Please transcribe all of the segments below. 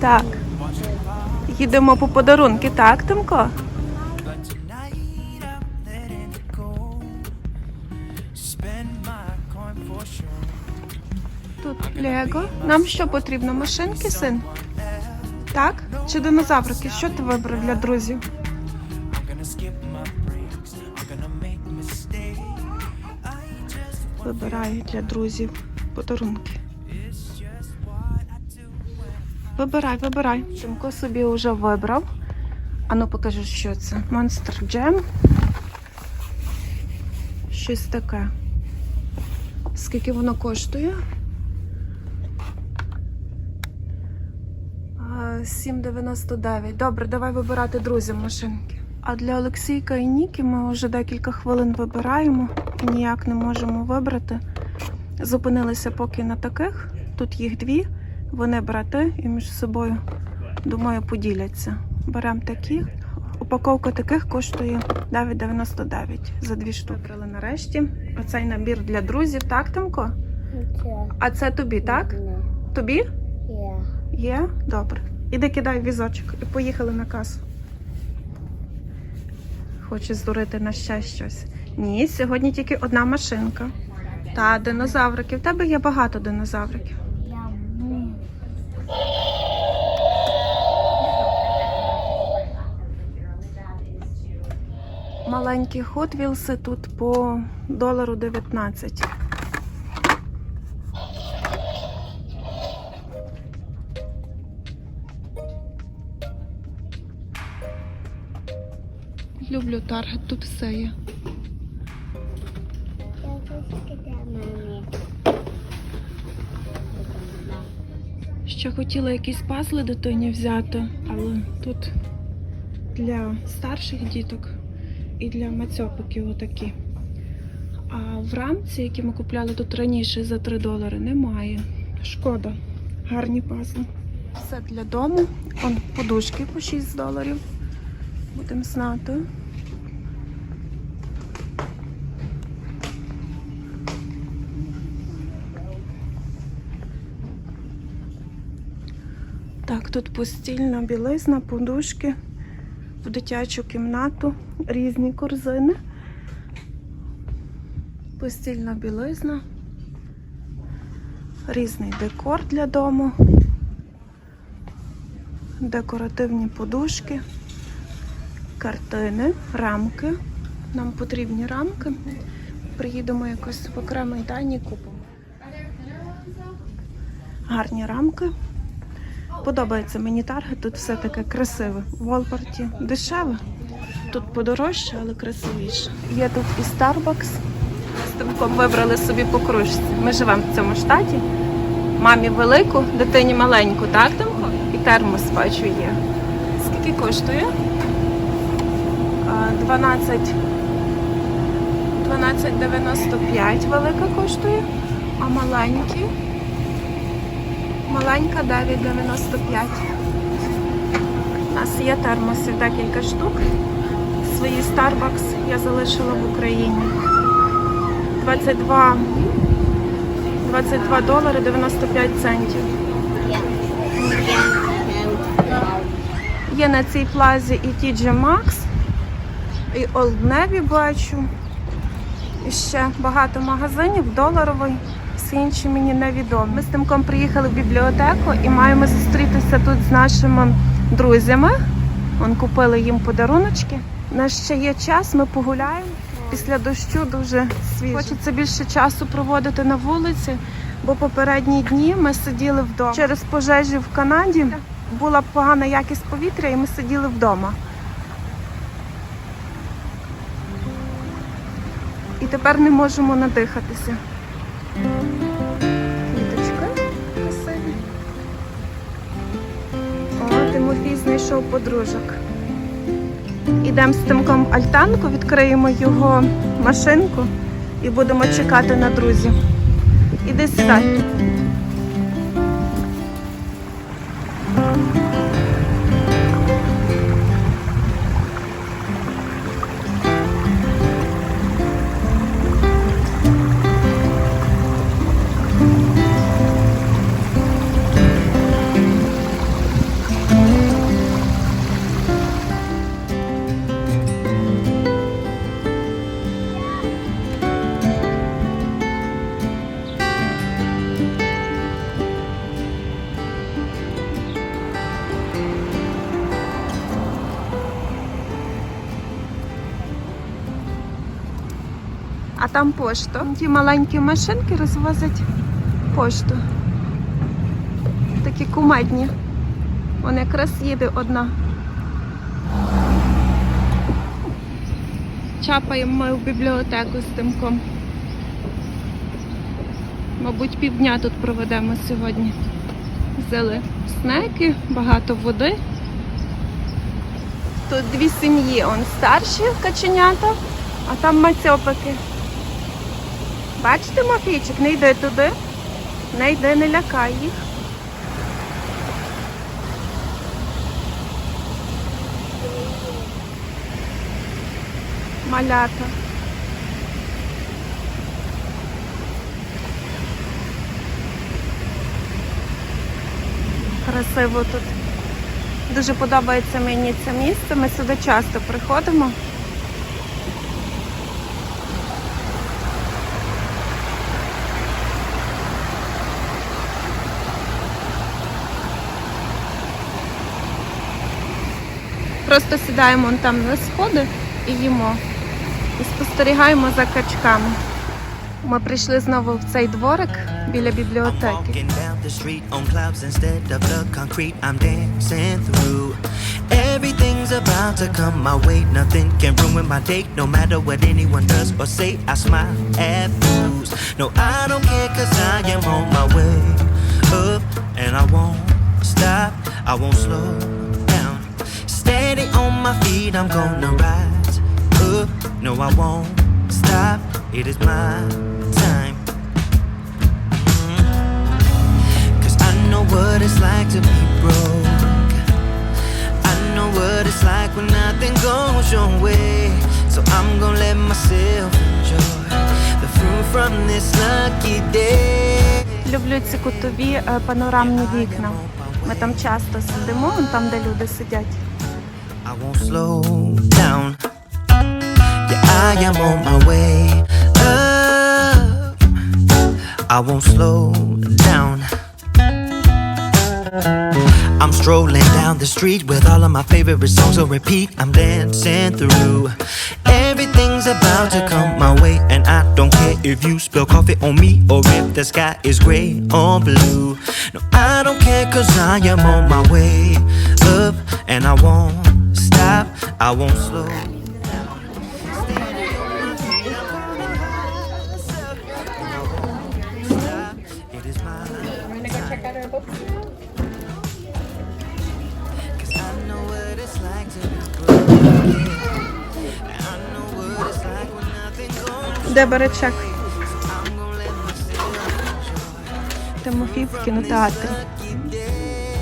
Так. Їдемо по подарунки, так, Тимко? Тут Лего. Нам що потрібно? Машинки, син? Так? Чи динозаврики? Що ти вибрав для друзів? Вибираю для друзів подарунки. Вибирай, вибирай. Тимко собі вже вибрав. Ану покажи, що це. Monster Jam. Щось таке. Скільки воно коштує? 7,99. Добре, давай вибирати друзям машинки. А для Олексійка і Ніки ми вже декілька хвилин вибираємо і ніяк не можемо вибрати. Зупинилися поки на таких. Тут їх дві. Вони брати і між собою, думаю, поділяться. Беремо такі. Упаковка таких коштує 9,99 за дві штуки. Вибрали нарешті. Оцей набір для друзів, так, Тимко? А це тобі, так? Тобі? Є? Добре. Іди кидай візочок і поїхали на касу. Хоче здурити на ще щось. Ні, сьогодні тільки одна машинка. Та, динозаврики. В тебе є багато динозавриків. Маленькі Wheels тут по долару 19. Люблю Таргет, тут все є. Ще хотіла якісь пазли дитині взяти, але тут для старших діток і для мацьопиків отакі. А в рамці, які ми купляли тут раніше за 3 долари, немає. Шкода. Гарні пазли. Все для дому. Он подушки по 6 доларів. Будемо знати. Так, тут постільна білизна, подушки в дитячу кімнату, різні корзини. Постільна білизна, різний декор для дому, декоративні подушки, картини, рамки. Нам потрібні рамки. Приїдемо якось в окремий день і купимо. Гарні рамки. Подобається мені таргет, тут все таке красиве. В Волпарті дешеве. Тут подорожче, але красивіше. Є тут і Starbucks. З тимком вибрали собі по кружці. Ми живемо в цьому штаті. Мамі велику, дитині маленьку, так, Тимко? І термос бачу є. Скільки коштує? 12. 12,95 велика коштує, а маленькі Маленька 9,95. У нас є термоси декілька штук. Свої Starbucks я залишила в Україні. 22, 22 долари 95 центів. Є на цій плазі і TJ Maxx, і Old Navy бачу. І ще багато магазинів доларовий всі інші мені невідомі. Ми з Тимком приїхали в бібліотеку і маємо зустрітися тут з нашими друзями. Вон купили їм подаруночки. У нас ще є час, ми погуляємо. Після дощу дуже свіжо. Хочеться більше часу проводити на вулиці, бо попередні дні ми сиділи вдома. Через пожежі в Канаді була погана якість повітря, і ми сиділи вдома. І тепер не можемо надихатися. Тимофій знайшов подружок. Ідемо з Тимком альтанку, відкриємо його машинку і будемо чекати на друзів. Іди сідай. Там пошту. Ті маленькі машинки розвозять пошту. Такі кумедні. Вон якраз їде одна. Чапаємо ми в бібліотеку з тимком. Мабуть, півдня тут проведемо сьогодні. Взяли снеки, багато води. Тут дві сім'ї, он старші каченята, а там мацьопики. Бачите, Мафійчик, не йди туди. Не йди, не лякай їх. Малята. Красиво тут. Дуже подобається мені це місце. Ми сюди часто приходимо. Просто сідаємо вон там на сходи і їмо. І спостерігаємо за качками. Ми прийшли знову в цей дворик біля бібліотеки. Everything's about to come my way. Nothing can ruin my day, no matter what anyone does or say. I smile at fools. No, I don't care, cause I am on my way up, and I won't stop, I won't slow on my feet, I'm gonna rise up. No, I won't stop, it is my time. Cause I know what it's like to be broke. I know what it's like when nothing goes your way. So I'm gonna let myself enjoy the fruit from this lucky day. Люблю ці кутові е, панорамні вікна. Ми там часто сидимо, там, де люди сидять. I won't slow down. Yeah, I am on my way up. I won't slow down. I'm strolling down the street with all of my favorite songs on repeat. I'm dancing through. Everything's about to come my way, and I don't care if you spill coffee on me or if the sky is gray or blue. No, I don't care, cause I am on my way up, and I won't I won't slow. Де барачак? Тимофій в кінотеатрі.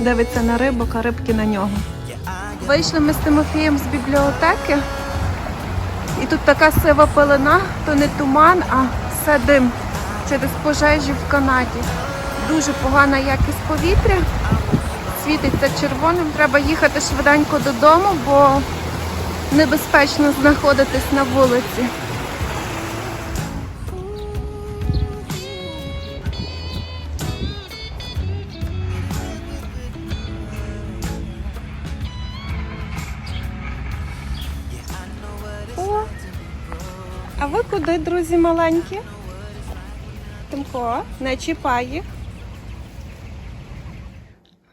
Дивиться на рибок, а рибки на нього. Вийшли ми з Тимофієм з бібліотеки. І тут така сива пелена, то не туман, а все дим через пожежі в Канаді. Дуже погана якість повітря. Світиться червоним. Треба їхати швиденько додому, бо небезпечно знаходитись на вулиці. Ви куди, друзі маленькі? Тимко, не чіпай їх.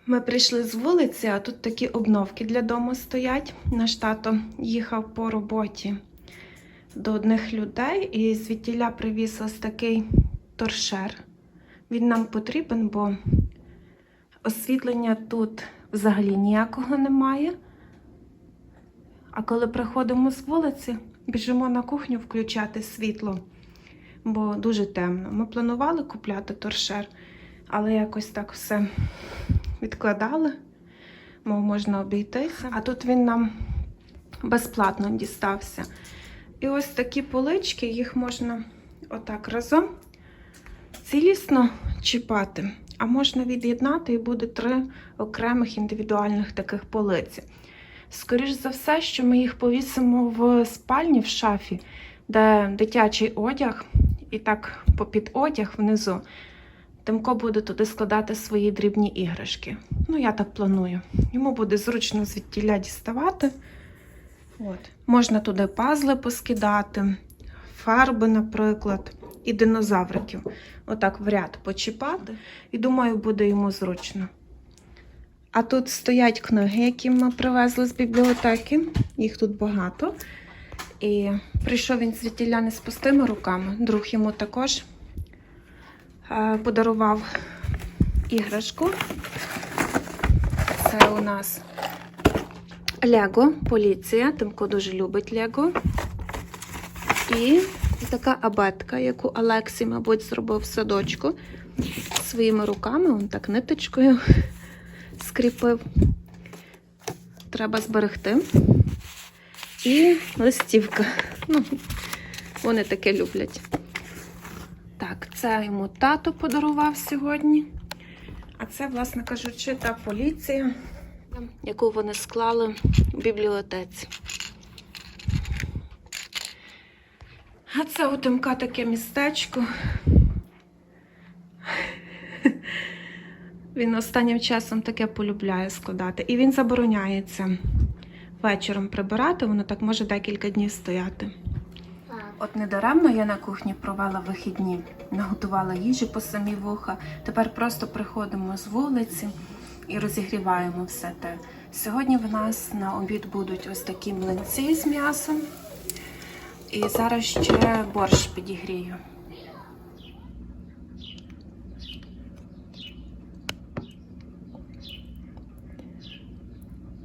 Ми прийшли з вулиці, а тут такі обновки для дому стоять. Наш тато їхав по роботі до одних людей і звідтіля привіз ось такий торшер. Він нам потрібен, бо освітлення тут взагалі ніякого немає. А коли приходимо з вулиці, біжимо на кухню включати світло, бо дуже темно. Ми планували купляти торшер, але якось так все відкладали, мов можна обійтися. А тут він нам безплатно дістався. І ось такі полички, їх можна отак разом цілісно чіпати, а можна від'єднати і буде три окремих індивідуальних таких полиці. Скоріш за все, що ми їх повісимо в спальні в шафі, де дитячий одяг, і так попід одяг внизу. Тимко буде туди складати свої дрібні іграшки. Ну, я так планую. Йому буде зручно звідтіля діставати. От. Можна туди пазли поскидати, фарби, наприклад, і динозавриків. Отак в ряд почіпати. І думаю, буде йому зручно. А тут стоять книги, які ми привезли з бібліотеки. Їх тут багато. І прийшов він звідтіля не з пустими руками. Друг йому також е, подарував іграшку. Це у нас Лего, поліція. Тимко дуже любить Лего. І така абетка, яку Алексій, мабуть, зробив в садочку своїми руками, он так ниточкою скріпив. Треба зберегти. І листівка. Ну, вони таке люблять. Так, це йому тато подарував сьогодні. А це, власне кажучи, та поліція, яку вони склали в бібліотеці. А це у Тимка таке містечко. Він останнім часом таке полюбляє складати. І він забороняється вечором прибирати, воно так може декілька днів стояти. От недаремно я на кухні провела вихідні, наготувала їжі по самі вуха. Тепер просто приходимо з вулиці і розігріваємо все те. Сьогодні в нас на обід будуть ось такі млинці з м'ясом. І зараз ще борщ підігрію.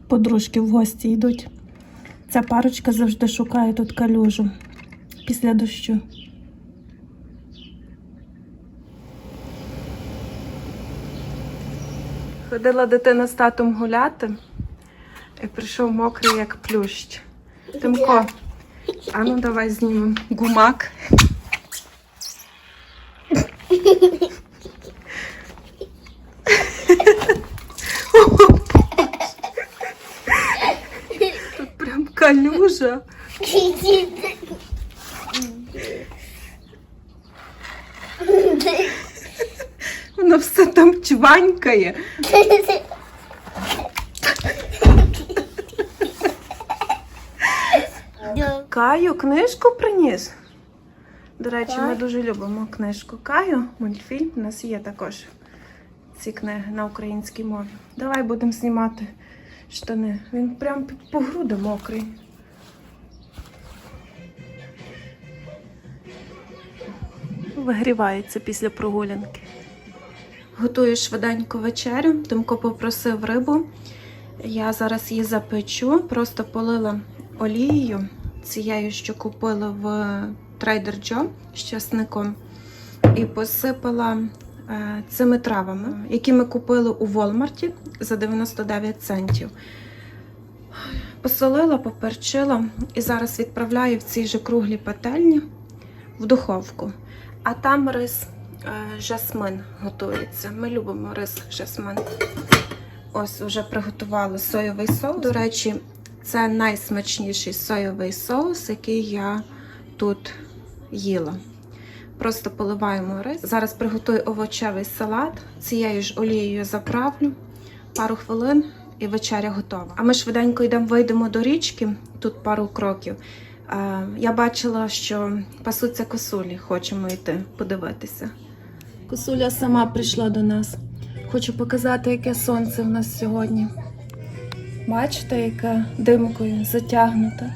Подружки в гості йдуть. Ця парочка завжди шукає тут калюжу після дощу. Ходила дитина з татом гуляти і прийшов мокрий, як плющ. Тимко, а ну давай знімемо гумак. Тут прям калюжа. Воно все там чванькає. Каю книжку приніс. До речі, ми дуже любимо книжку Каю. Мультфільм. У нас є також ці книги на українській мові. Давай будемо знімати штани. Він прям під- по груди мокрий. Вигрівається після прогулянки. Готую швиденько вечерю. Тимко попросив рибу. Я зараз її запечу, просто полила олією цією, що купила в Trader Joe з часником, і посипала цими травами, які ми купили у Волмарті за 99 центів. Посолила, поперчила і зараз відправляю в цій же круглій пательні в духовку. А там рис е, жасмин готується. Ми любимо рис жасмин. Ось вже приготувала соєвий соус. До речі, це найсмачніший соєвий соус, який я тут їла. Просто поливаємо рис. Зараз приготую овочевий салат. Цією ж олією заправлю пару хвилин і вечеря готова. А ми швиденько йдемо, вийдемо до річки, тут пару кроків. Е, Я бачила, що пасуться косулі, хочемо йти подивитися. Косуля сама прийшла до нас. Хочу показати, яке сонце в нас сьогодні. Бачите, яке димкою затягнуте.